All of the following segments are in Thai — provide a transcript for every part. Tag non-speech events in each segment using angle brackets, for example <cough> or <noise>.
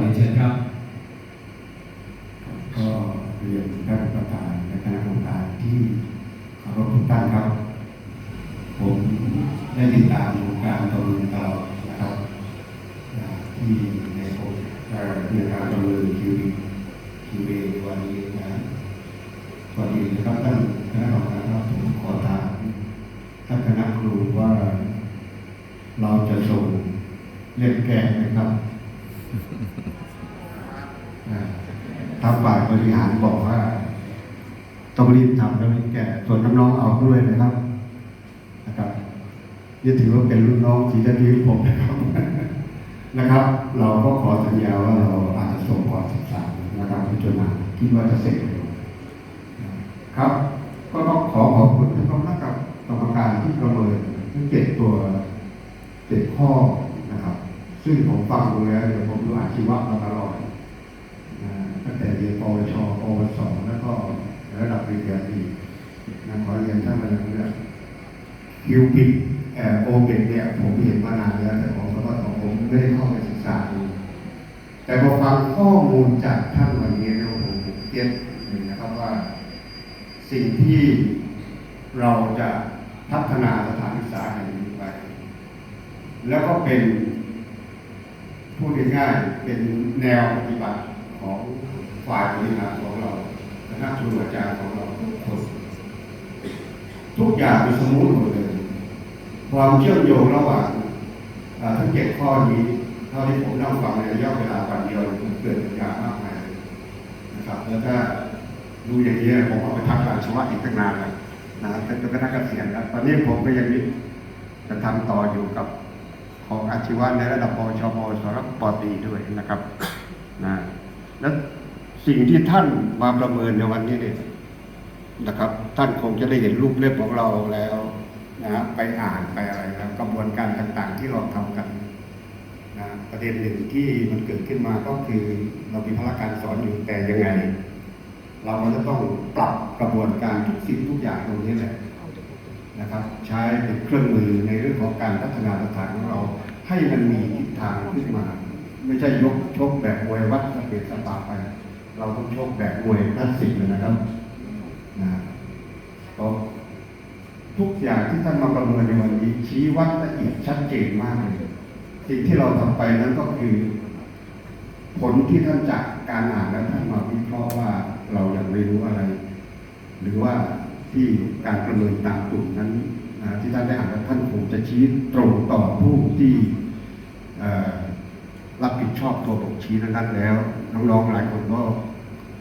เรียนเชิญครับ ก็เรียนท่านประธานและคณะกรรมการที่เคารพทุกท่านครับ ผมได้ติดตามวงการประเมินตลอดนะครับที่ในโครงการประเมินคิวคิวเอวันนี้นะก่อนอื่นนะครับท่านคณะกรรมการครับผมขอถามท่านคณะครูว่าเราจะส่งเล่มแกะไหมครับ ทางฝ่ายบริหารบอกว่า ต้องรีบทำแล้วรีบแก่ส่วนน้องๆเอาด้วยนะครับ นะครับนี่ถือว่าเป็นรุ่นน้องสีจะดีผมนะครับนะครับ เราก็ขอสัญญาว่าเราอาจจะส่งก่อนสิบสามนะครับพิจารณาคิดว่าจะเสร็จครับ ก็ต้องขอขอบคุณท่านคณะกรรมการที่ประเมินทั้งเจ็ดตัวเจ็ดข้อนะครับ ซึ่งผมฟังดูแล้วเดี๋ยวผมดูอาชีวะมาตลอดตั้งแต่เรียนปวชปวสแล้วก็ระดับปริญญาตรีนะขอเรียนท่านมาแล้วเนี่ยคิวปิดเอ่อโอเบกเนี่ยผมเห็นมานานแล้วแต่ผมก็ต้องผมไม่ได้เข้าไปศึกษาดูแต่พอฟังข้อมูลจากท่านวันนี้เนี่ยผมเก็ตเลยนะครับว่า สิ่งที่เราจะพัฒนาสถานศึกษาแห่งนี้ไป แล้วก็เป็น พูดง่ายๆเป็นแนวปฏิบัติของฝ่ายบริหารของเราคณะครูอาจารย์ของเราทุกคนทุกอย่างเป็นสมมุติหมดเลยความเชื่อมโยงระหว่างทั้งเจ็ดข้อนี้เท่าที่ผมนั่งฟังในระยะเวลาวันเดียวมันเกิดปัญญามากมายเลยนะครับ แล้วถ้าดูอย่างนี้ผมเอาไปทำการชวะอีกตั้งนานแล้วนะแต่จนกระทั่งเกษียณแล้วตอนนี้ผมก็ยังมีจะทำต่ออยู่กับ ของอาชีวะในระดับปชปสและปตีด้วยนะครับนะและสิ่งที่ท่านมาประเมินในวันนี้เนี่ยนะครับ ท่านคงจะได้เห็นรูปเล่มของเราแล้วนะไปอ่านไปอะไรแล้วกระบวนการต่างๆ ที่เราทำกันนะประเด็นหนึ่งที่มันเกิดขึ้นมาก็คือเรามีพละการสอนอยู่แต่ยังไง เราก็จะต้องปรับกระบวนการทุกสิ่งทุกอย่างตรงนี้แหละ นะครับ ใช้เป็นเครื่องมือในเรื่องของการพัฒนาสถานของเรา ให้มันมีทิศทางขึ้นมา ไม่ใช่ยกชกแบบมวยวัดสเปซสปาไป เราต้องชกแบบมวยคลาสสิกเลยนะครับนะก็ทุกอย่างที่ท่านมาประเมินในวันนี้ ชี้วัดละเอียดชัดเจนมากเลยสิ่งที่เราทำไปนั้นก็คือ ผลที่ท่านจากการอ่านแล้วท่านมาวิเคราะห์ว่าเรายังไม่รู้อะไร หรือว่า ที่การประเมินตามกลุ่มนั้นนะที่ท่านได้อ่านแล้วท่านคงจะชี้ตรงต่อผู้ที่รับผิดชอบตัวบทชี้นั้นแล้วน้องๆหลายคนก็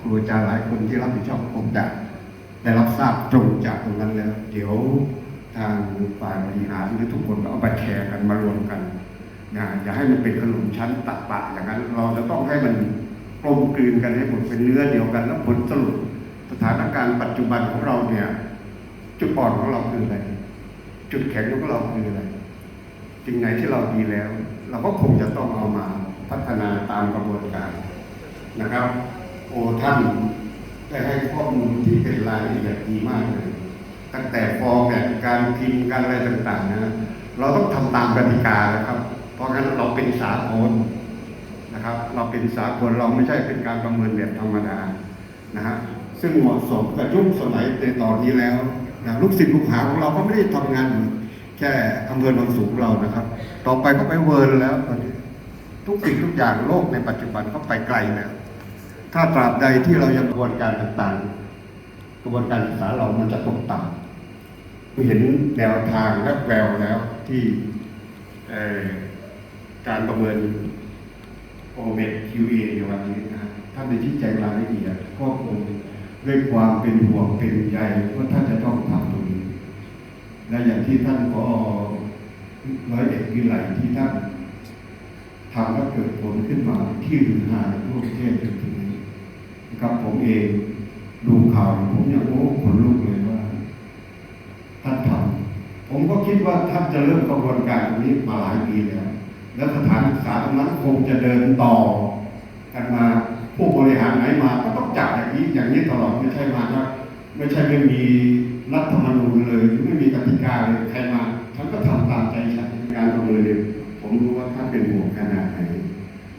ครูอาจารย์หลายคนที่รับผิดชอบคงจะได้รับทราบตรงจากตรงนั้นแล้ว เดี๋ยวทางฝ่ายบริหารหรือทุกคนก็เอาไปแชร์กันมารวมกันอย่าอย่าให้มันเป็นขนมชั้นตัดปะอย่างนั้น เราจะต้องให้มันกลมกลืนกันให้หมดเป็นเนื้อเดียวกันแล้วผลสรุป สถานการณ์ปัจจุบันของเราเนี่ย จุดอ่อนของเราคืออะไร จุดแข็งของเราคืออะไรสิ่งไหนที่เราดีแล้ว เราก็คงจะต้องเอามาพัฒนาตามกระบวนการนะครับ โอท่านได้ให้ข้อมูลที่เป็นรายละเอียดดีมากเลย ตั้งแต่ฟอร์แมตการพิมพ์การอะไรต่าง ๆ นะ เราต้องทำตามกติกานะครับ เพราะงั้นเราเป็นสากลนะครับ เราเป็นสากลเราไม่ใช่เป็นการประเมินแบบธรรมดานะฮะ ซึ่งเหมาะสมกับยุคสมัยในตอนนี้แล้วนะลูกศิษย์ลูกหาของเราก็ไม่ได้ทำงานอยู่แค่อำเภอโนนสูงเรานะครับ ต่อไปก็ไปเวิร์นแล้วตอนนี้ทุกสิ่งทุกอย่างโลกในปัจจุบันก็ไปไกลแล้วถ้าตราบใดที่เรายังกระบวนการต่างๆ กระบวนการศึกษาเรามันจะตกต่ำเห็นแนวทางและแววแล้วที่การประเมินโอเมดคิวเอในวันนี้นะฮะท่านได้ชี้แจงรายละเอียดก็คง ด้วยความเป็นห่วงเป็นใยว่าท่านจะต้องทำตรงนี้และอย่างที่ท่านพอร้อยเอกวิไลที่ท่านทำแล้วเกิดผลขึ้นมาที่หือหาในทั่วประเทศจนถึงนี้นะครับผมเองดูข่าวผมยังโอ้ขนลุกเลยว่า ท่านทำผมก็คิดว่าท่านจะเริ่มกระบวนการตรงนี้มาหลายปีแล้วและสถานศึกษาตรงนั้นคงจะเดินต่อกันมา ผู้บริหารไหนมาก็ต้องจับอย่างนี้อย่างนี้ตลอดไม่ใช่มาว่าไม่ใช่ไม่มีรัฐธรรมนูญเลยหรือไม่มีกติกาเลยใครมาฉันก็ทำตามใจฉันการประเมินเนี่ยผมรู้ว่าท่านเป็นห่วงขนาดไหน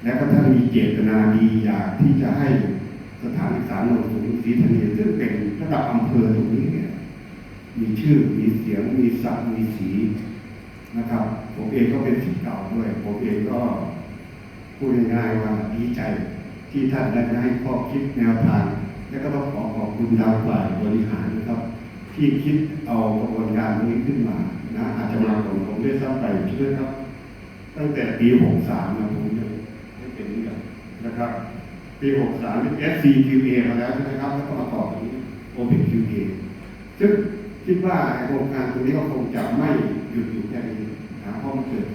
และก็ท่านมีเจตนาดีอยากที่จะให้สถานศึกษาโนนสูงศรีธัญญาซึ่งเป็นระดับอำเภอตรงนี้เนี่ยมีชื่อมีเสียงมีศักมีสีนะครับ ผมเองก็เป็นศิษย์เก่าด้วย ผมเองก็พูดง่ายๆว่าดีใจ ที่ท่านได้ให้ข้อคิดแนวทาง และก็ต้องขอขอบคุณดาวฝ่ายบริหารนะครับ ที่คิดเอากระบวนการนี้ขึ้นมานะอาจจะมาของผมได้ซ้ำไปช่วยครับ ตั้งแต่ปี 63นะผมยังไม่เป็นเรื่นะครับ ปี 63เป็น SCQA มาแล้วใช่ไหมครับแล้วก็มาต่อตรงนี้ OpenQA ซึ่งคิดว่าโครงการตรงนี้ก็คงจะไม่หยุดอยู่แค่นี้นะเพราะมันเกิด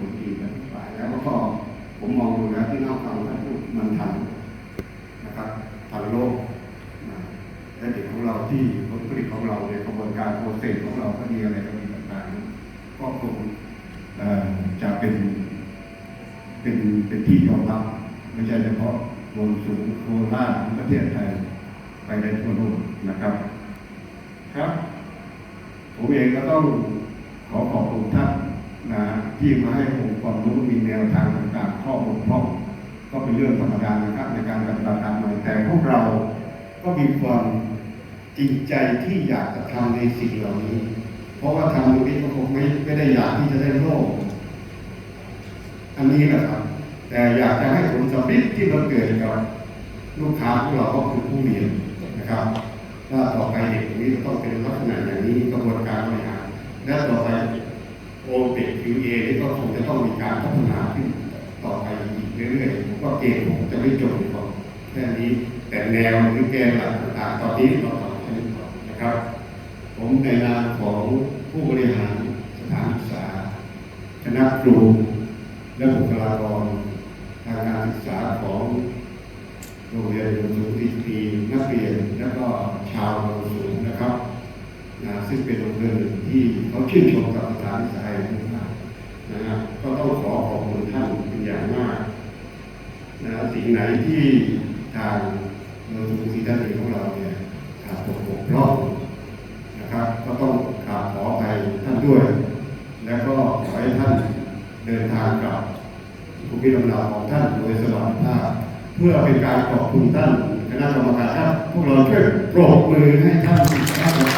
ปรเซสของเราก็ดีอะไรก็ดีต่างๆก็คงจะเป็น เป็นเป็นที่ยอมรับไม่ใช่เฉพาะโนสูงโคราชประเทศไทยไปได้ทั่วโลกนะครับ ครับ ผมเองก็ต้องขอขอบคุณท่านนะที่มาให้องค์ความรู้มีแนวทางต่างๆข้อบกพร่องก็เป็นเรื่องธรรมดานะครับในการปฏิบัติตามมาแต่พวกเราก็มีความ จริงใจที่อยากจะทำในสิ่งเหล่านี้ เพราะว่าทำตรงนี้ก็คงไม่ไม่ได้อยากที่จะได้โลก อันนี้แหละครับ แต่อยากจะให้ผลสำเร็จที่เราเกิดกับลูกค้าของเราก็คือผู้เรียนนะครับว่าต่อไปเด็กตรงนี้ต้องเป็นลักษณะอย่างนี้กระบวนการบริหารและต่อไปโอเปกคิวเอนี่ก็คงจะต้องมีการพัฒนาขึ้นต่อไปอีกเรื่อยๆผมก็เกณฑ์ผมจะไม่จบของแค่นี้แต่แนวหรือแกนหลักต่างๆตอนนี้เราทำแค่นี้ก่อนนะครับ ผม ในนามของผู้บริหารสถานศึกษา คณะครู และบุคลากรทางการศึกษาของโรงเรียนโรงสูงดีปีนักเรียนและก็ชาวโรงสูงนะครับนะซึ่งเป็นโรงเรียนที่เขาชื่นชมกับสถานศึกษาแห่งนี้มากนะครับก็ต้องขอขอบคุณท่านเป็นอย่างมากนะสิ่งไหนที่ทางโรงสูงศรีด้านเองของเราเนี่ยขาดตกบกพร่อง ด้วย แล้วก็ขอให้ท่านเดินทางกลับภูมิลำเนาของท่านโดยสวัสดิภาพเพื่อเป็นการขอบคุณท่านคณะกรรมการครับพวกเราช่วยปรบมือให้ท่านอีกครั้งหนึ่ง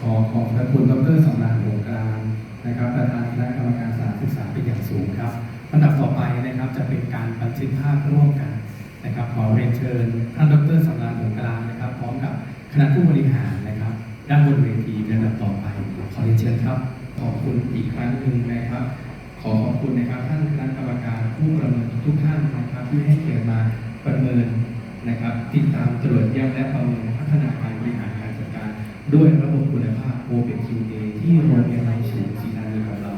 ขอขอบพระคุณดรสำราญวงกางนะครับประธานคณะกรรมการสานศึกษาเป็นอย่างสูงครับลำดับต่อไปนะครับจะเป็นการบันทึกภาพร่วมกันนะครับขอเรียนเชิญท่านดรสำราญวงการ ณะผู้บริหารนะครับ ด้านบนเวทีในลำดับต่อไป ขอเรียนเชิญครับ ขอบคุณอีกครั้งหนึ่งนะครับ ขอขอบคุณนะครับท่านคณะกรรมการผู้ประเมินทุกท่านนะครับที่ให้เกียรติมาประเมินนะครับ ติดตามตรวจเยี่ยมและประเมินพัฒนาการบริหารการจัดการ ด้วยระบบคุณภาพ OPQA ที่โรงเรียนในศูนย์ศรีนารีของเรา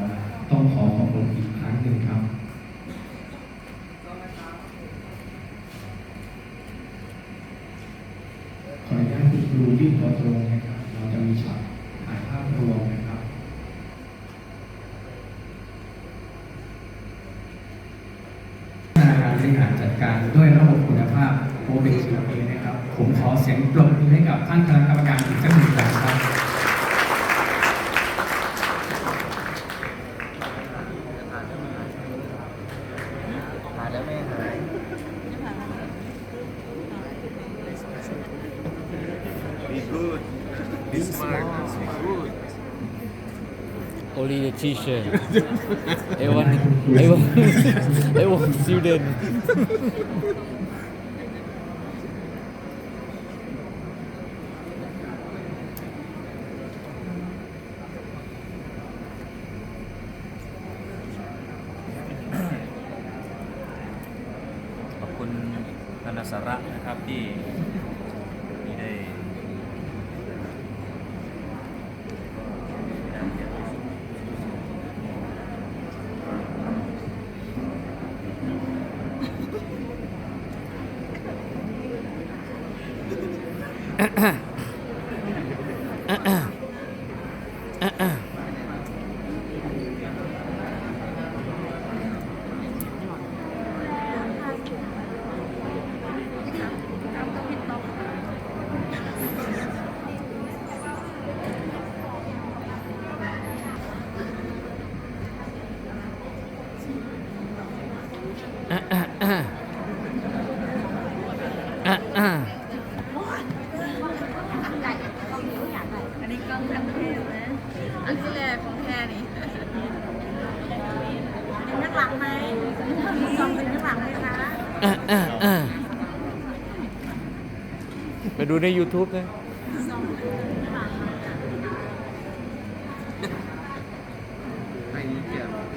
ต้องขอขอบคุณอีกครั้งหนึ่งครับ ขออนุ ดูยื่นตัวตรงนะครับ เราจะมีช็อตถ่ายภาพรวมนะครับ การบริหารจัดการด้วยระบบคุณภาพ OpenQA นะครับ ผมขอเสียงปรบมือให้กับท่านคณะกรรมการอีกสักหนึ่งครั้ง need a T-shirt. it Everyone. Everyone. It <laughs> ดูใน YouTube นะให้เกียรติ